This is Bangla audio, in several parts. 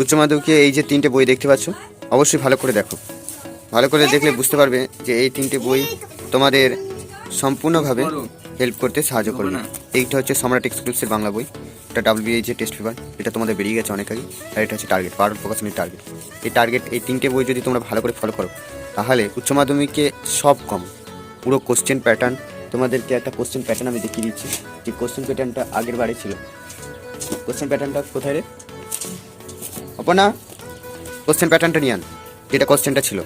উচ্চ মাধ্যমিকে এই যে তিনটে বই দেখতে পাচ্ছ অবশ্যই ভালো করে দেখো। ভালো করে দেখলে বুঝতে পারবে যে এই তিনটে বই তোমাদের সম্পূর্ণভাবে হেল্প করতে সাহায্য করবে। এইটা হচ্ছে সম্রাট এক্সক্লুসিভ বাংলা বই এটা ডাব্লিউবিএইচ এর টেস্ট পেপার এটা তোমাদের বেরিয়ে গেছে অনেক আগে আর এটা হচ্ছে টার্গেট পাওয়ার প্রকাশনের টার্গেট এই টার্গেট এই তিনটে বই যদি তোমরা ভালো করে ফলো করো তাহলে উচ্চ মাধ্যমিকে সব কম পুরো কোশ্চেন প্যাটার্ন তোমাদেরকে একটা কোশ্চেন প্যাটার্ন আমি দেখিয়ে দিচ্ছি। যে কোশ্চেন প্যাটার্নটা আগের বারে ছিল। কোশ্চেন প্যাটার্নটা কোথায় রে? অপনা কোশ্চেন প্যাটার্নটা নিয়ে আন, যেটা কোশ্চেনটা ছিল।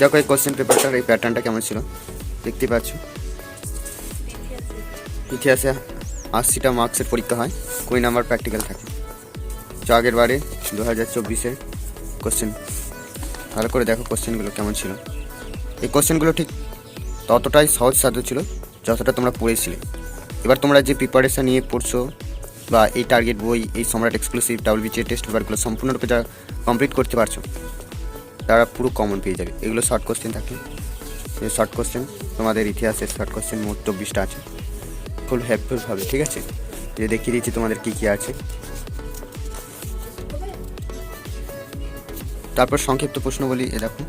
দেখো এই কোশ্চেন পেপারটার এই প্যাটার্নটা কেমন ছিল? দেখতে পাচ্ছ? ইতিহাসে আশিটা মার্কসের পরীক্ষা হয়, কুড়ি নাম্বার প্র্যাকটিক্যাল থাকে। আগের বারে দু হাজার চব্বিশে কোশ্চেন ভালো করে দেখো কোশ্চেনগুলো কেমন ছিল। এই কোশ্চেনগুলো ঠিক ততটাই সহজ সাধ্য ছিল যতটা তোমরা পড়েছিলে এবার তোমরা যে প্রিপারেশান নিয়ে পড়ছো বা এই টার্গেট বই, এই সম্রাট এক্সক্লুসিভ ডাব্লিউবিচি টেস্ট পেপারগুলো সম্পূর্ণরূপে যা কমপ্লিট করতে পারছ, তারা পুরো কমন পেয়ে যাবে। এগুলো শর্ট কোশ্চেন থাকে। শর্ট কোশ্চেন তোমাদের ইতিহাসের শর্ট কোশ্চেন মোট চব্বিশটা আছে। ফুল হেল্পফুল হবে, ঠিক আছে? যে দেখিয়ে দিচ্ছি তোমাদের কী কী আছে। তারপর সংক্ষিপ্ত প্রশ্ন বলি এ দেখো,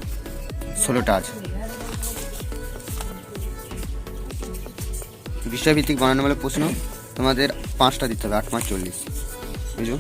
ষোলোটা আছে। বিষয়ভিত্তিক বানানো বলে প্রশ্ন তোমাদের পাঁচটা দিতে হবে আট পাঁচ চল্লিশ। বুঝো